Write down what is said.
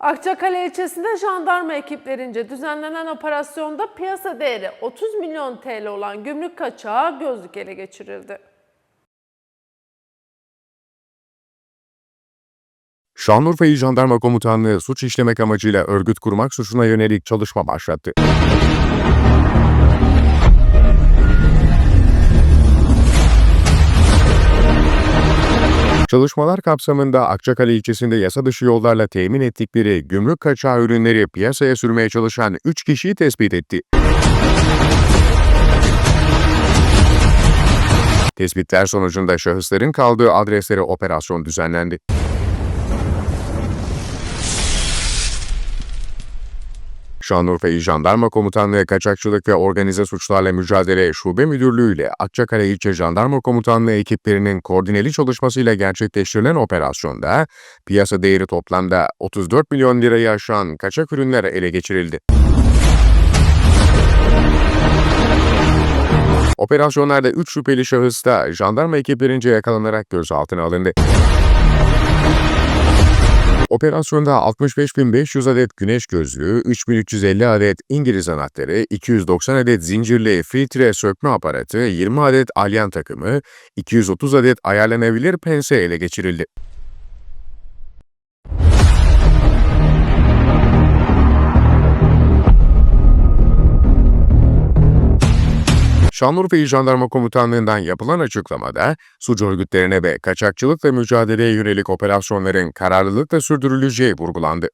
Akçakale ilçesinde jandarma ekiplerince düzenlenen operasyonda piyasa değeri 30 milyon TL olan gümrük kaçağı gözlük ele geçirildi. Şanlıurfa İl Jandarma Komutanlığı suç işlemek amacıyla örgüt kurmak suçuna yönelik çalışma başlattı. Çalışmalar kapsamında Akçakale ilçesinde yasa dışı yollarla temin ettikleri gümrük kaçağı ürünleri piyasaya sürmeye çalışan 3 kişiyi tespit etti. Tespitler sonucunda şahısların kaldığı adreslere operasyon düzenlendi. Şanlıurfa Jandarma Komutanlığı Kaçakçılık ve Organize Suçlarla Mücadele Şube Müdürlüğü ile Akçakale İlçe Jandarma Komutanlığı ekiplerinin koordineli çalışmasıyla gerçekleştirilen operasyonda piyasa değeri toplamda 34 milyon lirayı aşan kaçak ürünler ele geçirildi. Operasyonlarda 3 şüpheli şahıs da jandarma ekiplerince yakalanarak gözaltına alındı. Operasyonda 65.500 adet güneş gözlüğü, 3.350 adet İngiliz anahtarı, 290 adet zincirli filtre sökme aparatı, 20 adet alyan takımı, 230 adet ayarlanabilir pense ele geçirildi. Şanlıurfa İl Jandarma Komutanlığı'ndan yapılan açıklamada, suç örgütlerine ve kaçakçılıkla mücadeleye yönelik operasyonların kararlılıkla sürdürüleceği vurgulandı.